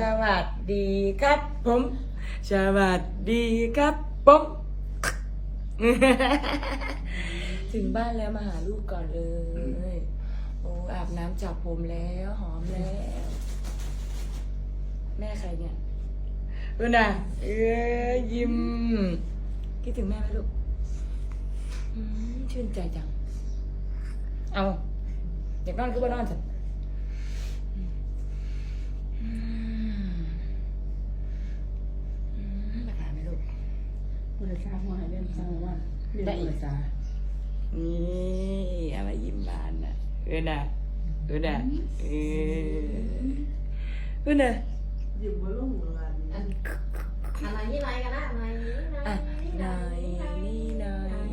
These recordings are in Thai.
สวัสดีครับผม สวัสดีครับผม ถึงบ้านแล้วมาหาลูกก่อนเลย โอ้อาบน้ำจับผมแล้วหอมแล้ว แม่ใครเนี่ยดูนะเอ้ยยิ้มคิดถึงแม่ไหมลูกอืมชื่นใจจัง เอาอยากนอนก็ไปนอนสิ บริษัทมาให้เล่นสร้างว่าเรียนบริษัทนี่เอามายิ้มบานนะเออนะเออนะเออเออนะยิ้มว่าลุ่งอะไรอันอะไรนี่ไรกันนะอะไรนี่อะหน่อยนี่หน่อย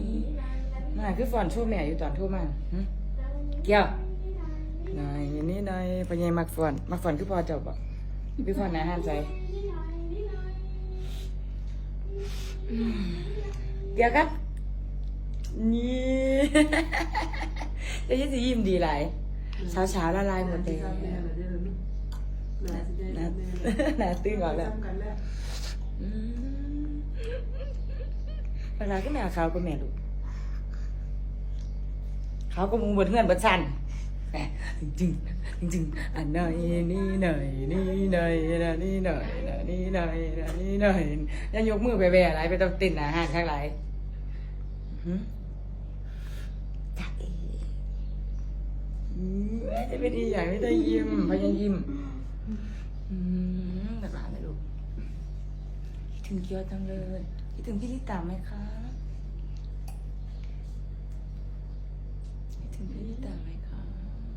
มาคือฟอนโชว์แม่อยู่ตอนโทรมาหึเกี่ยวหน่อยนี่หน่อยเป็นไงมักฟอน มักฟอนคือพอเจบอะพี่ฟอนนะห้ามใจ เกี่ยวครับ นี่จะยิ่งสิยิ้มดีหลายเช้าเช้าละลายหมดเลยแม่เลยเด้อแม่จะได้น่าตื่นก่อนแล้วเวลาก็แม่เขาก็แม่ลูกเขาก็มุงบนเพื่อนบนชัน จริงจริงจิงๆอันหน่อยนี่หน่อยนี่หน่อยนะนี่หน่อยนะนี่หน่อยนะนี่หน่อยยังยกมือไปแบะอะไรไปต้องติดอาหารข้างไหลจ้าเอ๋อืมจะเป็นอีอย่างไม่ได้ยิ้มพยันยิ้มอืมแบบนั้นเลยลูกคิดถึงเกียวจังเลยคิดถึงพี่ลิตาไหมคะ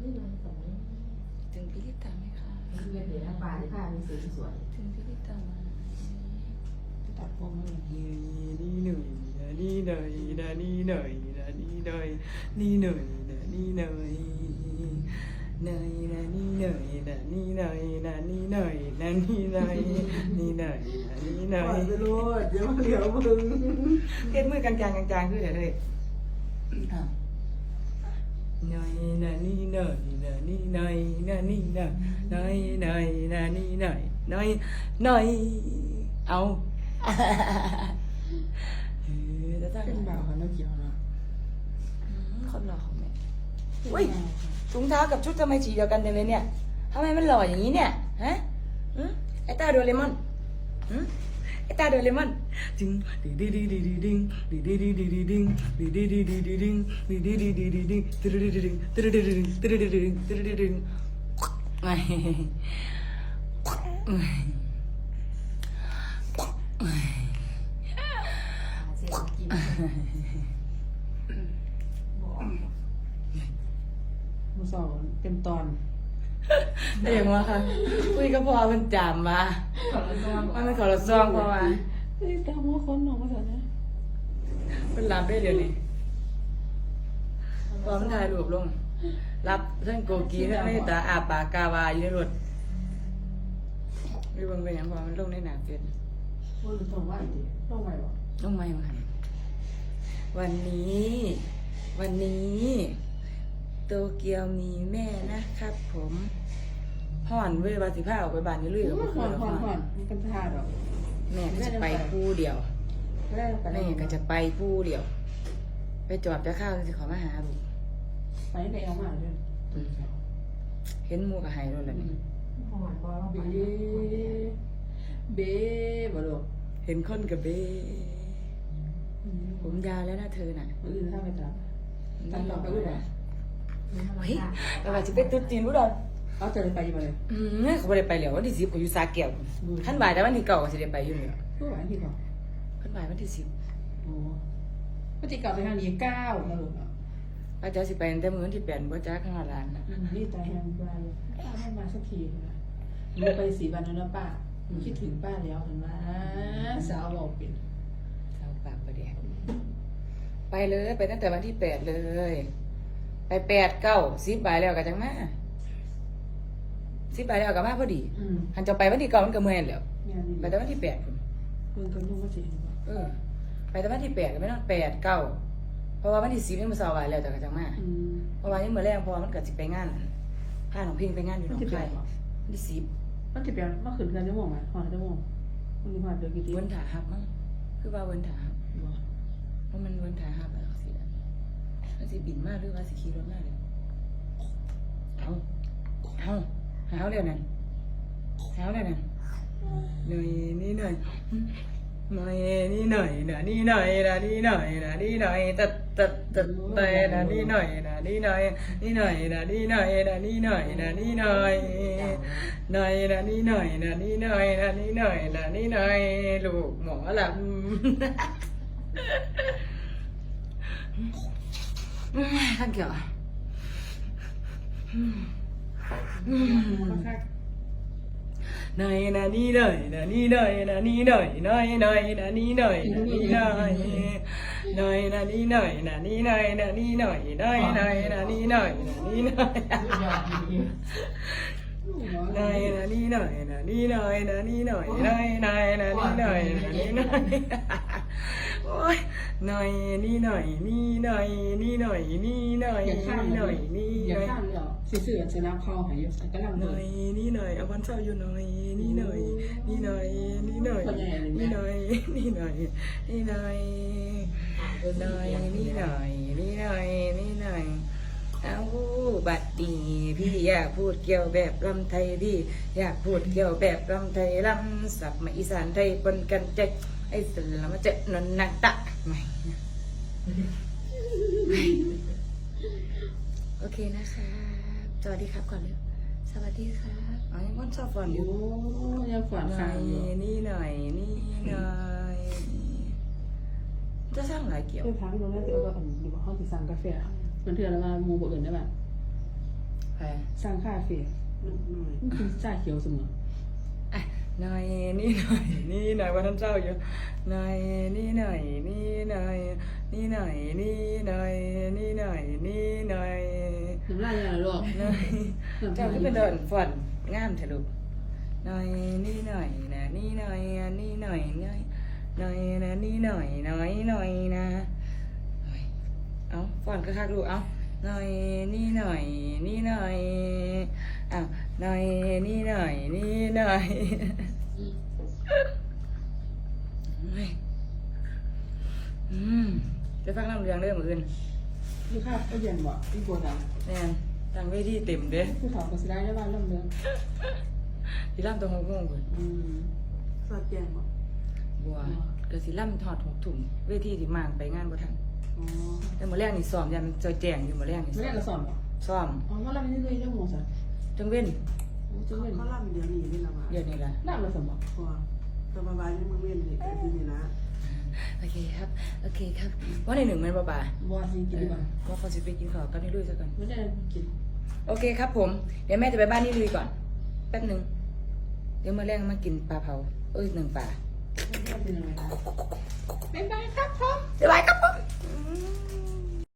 ถึงพี่ลิตาไหมคะคือเป็นเด็กป่าที่ผ้ามีสีสวยคิดถึงพี่ลิตาไหมตัดผมมาเลยนี่นี่หน่อยนะนี่หน่อยนะนี่หน่อยนะนี่หน่อยนี่หน่อยนะนี่หน่อยหน่อยนะนี่หน่อยนะนี่หน่อยนะนี่หน่อยนะนี่หน่อยนี่หน่อยนะนี่หน่ปอล่อยยไปรู้เดี๋ยวมาเหลียวมึงเก็ดมือกลางๆกลางๆคือเดี๋ยวเลยอะห น่อยนะนี่น่อยนะนี่น่อยนะนี่น่อยน่อยน่อยนะนี่น่อยน่อยน่อยเอาเออจะตั้งเป็นบ่าวเขาเนาะเกี่ยวเนาะคนหล่อของแม่อุ้ยถุงเท้ากับชุดทำไมสีเดียวกันจังเลยเนี่ยทำไมมันหล่ออย่างนี้เนี่ยฮะอืมไอ้ตาโดเรมอนอืม ไอตาโดเรมอนจึงดิดิดิดิดิดิงดิดิดิดิดิดิงดิดิดิดิดิดิงดิดิดิดิดิดิงตึ๊ดดิดิดิงตึ๊ดดิดิดิงตึ๊ดดิดิดิงตึ๊ดดิดิดิงไม่เสียงกินมือสองเต็มตอนได้ยัง วะคะคุยก็พอมันจามมาขอรับรองมันเป็นขอรซองพอมาเฮ้ยตามหัวคนหนองมาเถอะนะเป็นรับได้เดี๋ยวนี้พอมันถ่ายรูปลง รับเรื่องโกกีเรื่องไม่ตาอาปากกาวาอยู่ในรถไม่เบังเป็นอย่างพอมันลงในหนาเฟซว่าหรือต้องไหวดิต้องไหวบ่ลงมาอยู่หันวันนี้ วันนี้ โตเกียวมีแม่นะครับผมห่อนเว้ยบาสิผ้าออกไปบ้านนี้ลุยกับมันพ่ผ่ออนแล้วผ่อนห่ผ่ออนนมันกันท่าดอกแม่ก็จะไปคู่เดียวแรกไปแม่ก็จะไปคู่เดียว ไปจอดจะข้าวจะขอมาหาลูกไปไหนเอามาเลยเห็นหมูกับไฮด้วยแหละนี่หอนบอลเบ้เบ้บ่ลูกเห็นคนกับเบ้ผมยาวแล้วนะเธอน่ะมืออื่นถ้าไปตามนั่นหรอกไปอุ้ยนะ เฮ้ยแต่ว่าจะไปตุ๊ดจีนบุดอนเขาจะได้ไปยังไงอืมเขาไม่ได้ไปแล้ววันที่สิบเขาอยู่ซาเกียวขั้นบ่ายแต่วันที่เก่าก็จะได้ไปอยู่เนี่ยผู้หวานที่ก่อนขั้นบ่ายวันที่สิบโอ้ปฏิกลับไปทางนี้เก้านะลูกเนาะป้าจ๋าสิไปตั้งแต่มื้อวันที่แปดบ่จ้าข้างหลานน่ะนี่ตาแฮมไปป้าไม่มาสักทีนะหนูไปสีวันแล้วนะป้าหนูคิดถึงป้าแล้วเห็นไหมสาวบอกเป็นเอาปากประเดี๋ยวไปเลยไปตั้งแต่วันที่แปดเลย ไปแปดเก้าสิบใบแล้วก็จังมาสิบใบแล้วก็มาพอดีอืมหันจะไปวันที่เก้ามันก็เมื่อยแล้วงานนี้ไปแต่วันที่แปดพุ่นเพิ่งกันยุ่งก็จริงเออ ไปแต่วันที่แปดก็ไม่ต้องแปดเก้าเพราะว่าวันที่สิบนี่มันสาวไว้แล้วแต่ก็จังมาอืม เพราะว่านี่เมื่อแรกพอมันเกิดสิไปงานพาน้องพิงไปงานอยู่หนองวันที่แปคายดเหรอ วันที่สิบมันจะเปลี่ยนมันขึ้นกันจะมองไหมหอนจะมองมันมีหอนเดียวกี่ทีเวินถาฮับมั้งคือว่าเวินถาฮับบ่เพราะมันเวินถาฮับแล้วสิ มันสิบินมากหรือว่าสิขี่รถมากเลยเอาเอาหาวเร็วนั่นหาวเร็วนั่นหน่อยนี่หน่อยหน่อยนี่หน่อยนะนี่หน่อยนะนี่หน่อยนะนี่หน่อยตัดตัดตัดไปนะนี่หน่อยนะนี่หน่อยนี่หน่อยนะนี่หน่อยนะนี่หน่อยนะนี่หน่อยหน่อยนะนี่หน่อยนะนี่หน่อยนะนี่หน่อยนะนี่หน่อยลูกหมอลำ ท่านเกี่ยวอะหน่อยนะนี่หน่อยนะนี่หน่อยนะนี่หน่อยหน่อยหน่อยนะนี่หน่อยนะนี่หน่อยหน่อยนะนี่หน่อยนะนี่หน่อยนะนี่หน่อยหน่อยหน่อยนะนี่หน่อยนะนี่หน่อยหน่อ ยหน่อยนี่หน่อยนี่หน่อยนี่หน่อยนี่หน่อยโอ้ยหน่อยนี่หน่อยนี่หน่อยนี่หน่อยนี่หน่อยอยานี่ข้ามหน่อยนี่หน่อยข้ามเลยเหรอสิเสือชนะคอหายอยู่กำลังหเลน่อยยนี่หน่อยเอาวันเช้าอยู่หน่อยนี่หน่อยนี่หน่อยนี่หน่อยนี่หน่อยนี่หน่อยนี่หน่อยหน่อยนี่หน่อยนี่หน่อยนี่หน่อยเอาบัดดีพี่อยากพูดเกี่ยวแบบลำไทยพี่อยากพูดเกี่ยวแบบลำไทยลำสับมาอีสานไทยปนกันใจไอ้ สลามาเจนนนักตะไม่นะโอเคนะคะสวัสดีครับก่อนเร็วสวัสดีครับอ๋อยังวันชอบฟันอโอ้ยู่ยังฝันหน่ขาอยอยู่นี่หน่อยนี่หน่อยจะสร้างหลายเกี่ยว เพื่อพักตรงนั้นจะเอาอันอยู่ห้องที่สั่งกาแฟมันเถื่อนแล้วมามูบอื่นได้ป่ะไปสั่งคาเฟ่มันคือชาเขียวเสมออะ หน่อยนี่หน่อยนี่หน่อยวันนั้นเจ้าอยู่หน่อยนี่หน่อยนี่หน่อยนี่หน่อยนี่หน่อยนี่หน่อยนี่หน่อยน้ำลายยังไงลูกหน่อยเจ้าก็เป็นเดินฝนงามเถอะลูกหน่อยนี่หน่อยนะนี่หน่อยอะนี่หน่อยหน่อยหน่อยนะนี่หน่อยหน่อยหน่อยนะเฮ้ยเอาฝนก็คักลูกเอาหน่อยนี่หน่อยนี่หน่อยอ้าว หน่อยนี่หน่อยนี่หน่อยเฮ้ยอืมจะฟังน้ำเรืองเรื่องมืออื่นนี่ค่ะก็เย็นบ่ที่บัวดแน่นตั้งเวทีเต็มเด้ำผู้ถอก็สิได้ได้บ้านเริ่มเรืองสิล่ำตรงหกโมงพุ่นอืมสอดแจงบ่บัวก็สิล่ำถอดหกถุงเวทีที่มางไปงานบ่ทันอ๋อแต่มื้อแรกนี่ซ้อมยันจอยแจงอยู่มื้อแรกนี่ไม่ได้เราสอนบ่ซ้อมอ๋อว่าเราไม่ได้เลยเรื่องหมูสัน จังเว้นจังเลยเขาล่ำเดี๋ยวนี้นี่ละมาเดี๋ยวนี้ล่ะน้ำเราสอนบ่พอตัวบายยังมึงเว้นนี่ก็คือนี่นะโอเคครับ โอเคครับ ว่าในหนึ่งแม่นบ่ป่าบัวสิกินดีกว่าว่าเขาสิไปกินข้าวกับนี่ลุยซะก่อนไม่ได้กิน โอเคครับผม เดี๋ยวแม่จะไปบ้านนี่ลุยก่อน แป๊บหนึงเดี๋ยวมื้อแรกมากินปลาเผา เอ้ยหนึ่งปลาไม่เป็นอะไรนะบ๊ายบายครับผมสบายครับผมอืม